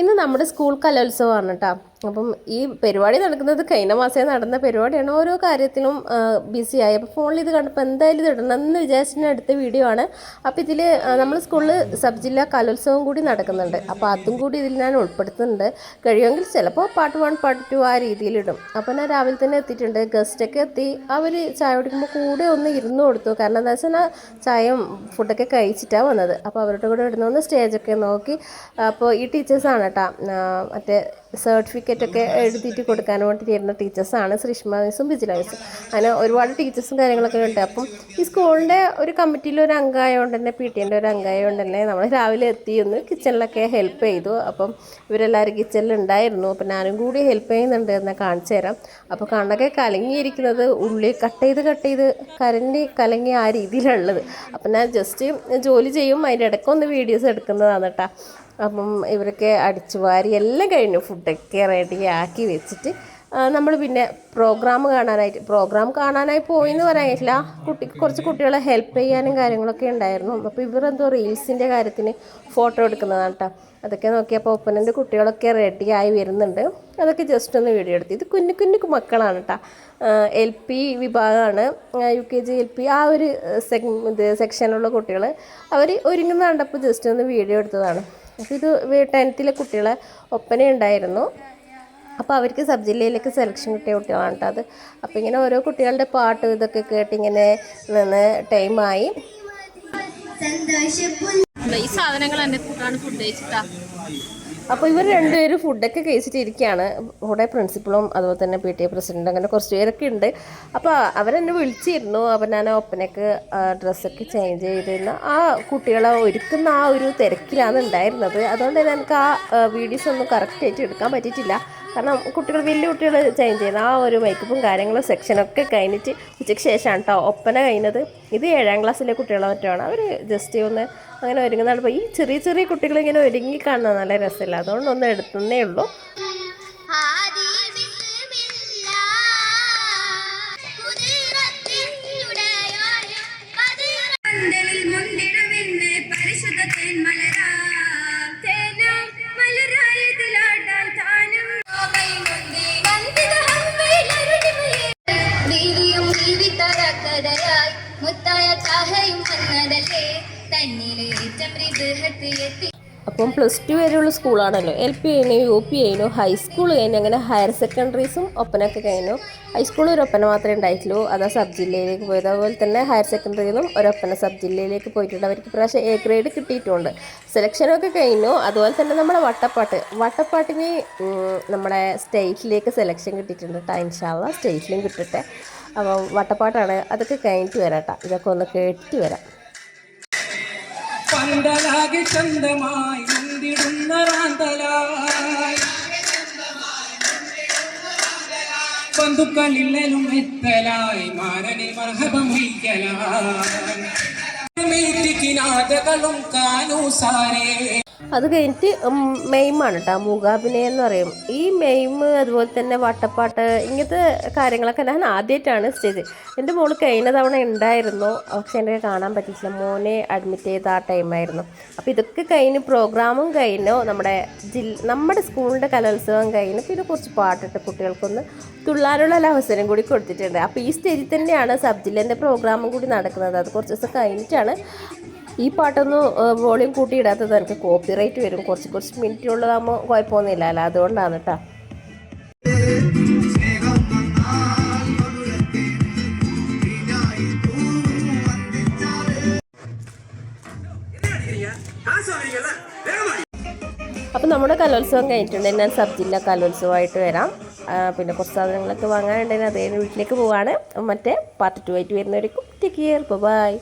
ഇന്ന് നമ്മുടെ സ്കൂൾ കലോത്സവമാണ് കേട്ടോ. അപ്പം ഈ പരിപാടി നടക്കുന്നത് കഴിഞ്ഞ മാസേ നടന്ന പരിപാടിയാണ് ഓരോ കാര്യത്തിലും ബിസി ആയി. അപ്പോൾ ഫോണിൽ ഇത് കണ്ടപ്പോൾ എന്തായാലും ഇത് ഇടണം എന്ന് വിചാരിച്ചിട്ട് അടുത്ത വീഡിയോ ആണ്. അപ്പോൾ ഇതിൽ നമ്മൾ സ്കൂളിൽ സബ് ജില്ലാ കലോത്സവം കൂടി നടക്കുന്നുണ്ട്. അപ്പോൾ അതും കൂടി ഇതിൽ ഞാൻ ഉൾപ്പെടുത്തുന്നുണ്ട്. കഴിയുമെങ്കിൽ ചിലപ്പോൾ പാർട്ട് വൺ പാർട്ട് ടു ആ രീതിയിലിടും അപ്പോൾ ഞാൻ രാവിലെ തന്നെ എത്തിയിട്ടുണ്ട്. ഗസ്റ്റൊക്കെ എത്തി. അവർ ചായ കുടിക്കുമ്പോൾ കൂടെ ഒന്ന് ഇരുന്ന് കൊടുത്തു. കാരണം എന്താ വെച്ചാൽ ചായയും ഫുഡൊക്കെ കഴിച്ചിട്ടാണ് വന്നത്. അപ്പോൾ അവരുടെ കൂടെ ഇടുന്ന ഒന്ന് സ്റ്റേജൊക്കെ നോക്കി. അപ്പോൾ ഈ ടീച്ചേഴ്സാണ് കേട്ടോ മറ്റേ സർട്ടിഫിക്കറ്റ് ഒക്കെ എഴുതിയിട്ട് കൊടുക്കാൻ വേണ്ടിയിട്ട് ഇരുന്ന ടീച്ചേഴ്സാണ് ശ്രീഷ്മ മിസ്സും ബിജില മിസ്സും അങ്ങനെ ഒരുപാട് ടീച്ചേഴ്സും കാര്യങ്ങളൊക്കെ ഉണ്ട്. അപ്പം ഈ സ്കൂളിന്റെ ഒരു കമ്മിറ്റിയിൽ ഒരു അംഗമായതുകൊണ്ട് തന്നെ പി ടി എന്റെ ഒരു അംഗമായതുകൊണ്ട് തന്നെ നമ്മൾ രാവിലെ എത്തി ഒന്ന് കിച്ചണിലൊക്കെ ഹെൽപ്പ് ചെയ്തു. അപ്പം ഇവരെല്ലാവരും കിച്ചണിൽ ഉണ്ടായിരുന്നു. അപ്പം ഞാനും കൂടി ഹെൽപ്പ് ചെയ്യുന്നുണ്ട് എന്ന് കാണിച്ചു തരാം. അപ്പോൾ കണ്ണൊക്കെ കലങ്ങിയിരിക്കുന്നത് ഉള്ളി കട്ട് ചെയ്ത് കട്ട് ചെയ്ത് കരണ്ടി കലങ്ങി ആ രീതിയിലുള്ളത് അപ്പം ഞാൻ ജസ്റ്റ് ജോലി ചെയ്യും. അതിന്റെ ഇടയ്ക്കൊന്ന് വീഡിയോസ് എടുക്കുന്നതാണ് കേട്ടോ അപ്പം ഇവരൊക്കെ അടിച്ചു വാരി എല്ലാം കഴിഞ്ഞു. ഫുഡൊക്കെ റെഡിയാക്കി വെച്ചിട്ട് നമ്മൾ പിന്നെ പ്രോഗ്രാം കാണാനായിട്ട് പ്രോഗ്രാം കാണാനായി പോയി എന്ന് പറയാനില്ല കുട്ടി കുറച്ച് കുട്ടികളെ ഹെൽപ്പ് ചെയ്യാനും കാര്യങ്ങളൊക്കെ ഉണ്ടായിരുന്നു. അപ്പോൾ ഇവരെന്തോ റീൽസിന്റെ കാര്യത്തിന് ഫോട്ടോ എടുക്കുന്നതാണ് കേട്ടോ അതൊക്കെ നോക്കിയപ്പോൾ ഒപ്പനന്റെ കുട്ടികളൊക്കെ റെഡിയായി വരുന്നുണ്ട്. അതൊക്കെ ജസ്റ്റ് ഒന്ന് വീഡിയോ എടുത്തു. ഇത് കുഞ്ഞു കുഞ്ഞു മക്കളാണ് കേട്ടോ എൽ പി വിഭാഗമാണ് U K G L P ആ ഒരു സെക് ഇത് സെക്ഷനിലുള്ള കുട്ടികൾ അവർ ഒരുങ്ങുന്ന കണ്ടപ്പോൾ ജസ്റ്റ് ഒന്ന് വീഡിയോ എടുത്തതാണ്. അപ്പോൾ ഇത് ടെൻത്തിലെ കുട്ടികളെ ഒപ്പന ഉണ്ടായിരുന്നു. അപ്പോൾ അവർക്ക് സബ് ജില്ലയിലേക്ക് സെലക്ഷൻ കിട്ടിയ കുട്ടികളാണ് കേട്ടോ അത്. അപ്പോൾ ഇങ്ങനെ ഓരോ കുട്ടികളുടെ പാട്ട് ഇതൊക്കെ കേട്ട് ഇങ്ങനെ നിന്ന് ടൈമായി ഈ സാധനങ്ങൾ എന്നെ കൂട്ടാണ് ഫുഡ് കഴിച്ചിട്ടാ. അപ്പോൾ ഇവർ രണ്ടുപേരും ഫുഡൊക്കെ കഴിച്ചിട്ട് ഇരിക്കുകയാണ് കൂടെ പ്രിൻസിപ്പളും അതുപോലെ തന്നെ പി ടി എ പ്രസിഡന്റ് അങ്ങനെ കുറച്ച് പേരൊക്കെ ഉണ്ട്. അപ്പോൾ അവരെന്നെ വിളിച്ചിരുന്നു. അപ്പോൾ ഞാൻ ഒപ്പനക്ക് ഡ്രസ്സൊക്കെ ചേഞ്ച് ചെയ്തിരുന്ന. ആ കുട്ടികളെ ഒരുക്കുന്ന ആ ഒരു തിരക്കിലാണ് ഉണ്ടായിരുന്നത്. അതുകൊണ്ട് തന്നെ എനിക്ക് ആ വീഡിയോസ് ഒന്നും കറക്റ്റ് ആയിട്ട് എടുക്കാൻ പറ്റിയിട്ടില്ല. കാരണം കുട്ടികൾ വലിയ കുട്ടികൾ ചേഞ്ച് ചെയ്യുന്ന ആ ഒരു മേക്കപ്പും കാര്യങ്ങളും സെക്ഷനൊക്കെ കഴിഞ്ഞിട്ട് ഉച്ചയ്ക്ക് ശേഷമാണ് കേട്ടോ ഒപ്പന കഴിഞ്ഞത്. ഇത് ഏഴാം ക്ലാസ്സിലെ കുട്ടികളെ മറ്റുമാണ് അവർ ജസ്റ്റ് ഒന്ന് അങ്ങനെ ഒരുങ്ങുന്നതാണ്. ഈ ചെറിയ ചെറിയ കുട്ടികളിങ്ങനെ ഒരുങ്ങി കാണുന്നത് നല്ല രസമില്ല. അതുകൊണ്ട് ഒന്ന് എടുത്തുന്നേ ഉള്ളൂ. ജീവിതരക്കരയായി മുത്തായ ചാഹയും വന്നതല്ലേ തന്നിലേറ്റം മൃദുഹത്ത് എത്തി അപ്പം പ്ലസ് ടു വരെയുള്ള സ്കൂളാണല്ലോ എൽ പി കഴിഞ്ഞു യു പി കഴിഞ്ഞു ഹൈസ്കൂൾ കഴിഞ്ഞു അങ്ങനെ ഹയർ സെക്കൻഡറീസും ഒപ്പനൊക്കെ കഴിഞ്ഞു. ഹൈസ്കൂളിൽ ഒരു ഒപ്പന മാത്രമേ ഉണ്ടായിട്ടുള്ളൂ. അതാ സബ് ജില്ലയിലേക്ക് പോയത്. അതുപോലെ തന്നെ ഹയർ സെക്കൻഡറിയിൽ നിന്നും ഒരൊപ്പന സബ് ജില്ലയിലേക്ക് പോയിട്ടുണ്ട്. അവർക്ക് പ്രാവശ്യം എ ഗ്രേഡ് കിട്ടിയിട്ടുണ്ട്. സെലക്ഷനൊക്കെ കഴിഞ്ഞു. അതുപോലെ തന്നെ നമ്മുടെ വട്ടപ്പാട്ട്. വട്ടപ്പാട്ടിന് നമ്മുടെ സ്റ്റേറ്റിലേക്ക് സെലക്ഷൻ കിട്ടിയിട്ടുണ്ട്. ടൈം ഷാവ സ്റ്റേറ്റിലും കിട്ടട്ടെ. അപ്പം വട്ടപ്പാട്ടാണ്. അതൊക്കെ കഴിഞ്ഞിട്ട് വരാം കേട്ടോ ഇതൊക്കെ ഒന്ന് കേട്ടിട്ട് വരാം. പന്തലാകെ ചന്തമായി മുന്തിടുന്ന റാന്തലായി. ബന്ധുക്കളില്ലെലും എത്തലായി മാരനിൽ മർഹബം വയ്ക്കലായി മേറ്റിക്കിനാഥകളും കാനൂസാരേ. അത് കഴിഞ്ഞിട്ട് മെയിമാണ് കേട്ടോ മൂകാഭിനയം എന്ന് പറയും. ഈ മെയിം അതുപോലെ തന്നെ വട്ടപ്പാട്ട് ഇങ്ങനത്തെ കാര്യങ്ങളൊക്കെ ഞാൻ ആദ്യമായിട്ടാണ് സ്റ്റേജ് എന്റെ മോൾ കഴിഞ്ഞ തവണ ഉണ്ടായിരുന്നു. പക്ഷെ എനിക്ക് കാണാൻ പറ്റിയില്ല മോനെ അഡ്മിറ്റ് ചെയ്ത ആ ടൈമായിരുന്നു അപ്പോൾ ഇതൊക്കെ കഴിഞ്ഞ് പ്രോഗ്രാമും കഴിഞ്ഞു. നമ്മുടെ ജില്ല നമ്മുടെ സ്കൂളിന്റെ കലോത്സവം കഴിഞ്ഞു പിന്നെ കുറച്ച് പാട്ടിട്ട് കുട്ടികൾക്കൊന്ന് തുള്ളാനുള്ള ഒരു അവസരം കൂടി കൊടുത്തിട്ടുണ്ട്. അപ്പോൾ ഈ സ്റ്റേജിൽ തന്നെയാണ് സബ് ജില്ലേന്റെ പ്രോഗ്രാമും കൂടി നടക്കുന്നത്. അത് കുറച്ച് ദിവസം കഴിഞ്ഞിട്ടാണ് ഈ പാട്ടൊന്നും വോളിയം കൂട്ടിയിടാത്തത് എനിക്ക് കോപ്പി കോപ്പിറൈറ്റ് വരും. കുറച്ച് കുറച്ച് മിനിറ്റിനുള്ളതാകുമ്പോൾ കുഴപ്പമൊന്നുമില്ല. അല്ല അതുകൊണ്ടാണ് കേട്ടോ. അപ്പം നമ്മുടെ കലോത്സവം കഴിഞ്ഞിട്ടുണ്ടെങ്കിൽ ഞാൻ സബ് ജില്ലാ കലോത്സവമായിട്ട് വരാം. പിന്നെ കുറച്ച് സാധനങ്ങളൊക്കെ വാങ്ങാനുണ്ടെങ്കിൽ അതേ വീട്ടിലേക്ക് പോവാണ്. മറ്റേ പാർട്ട് ടു ആയിട്ട് വരുന്നവരേക്കും ടേക്ക് കെയർ ബൈ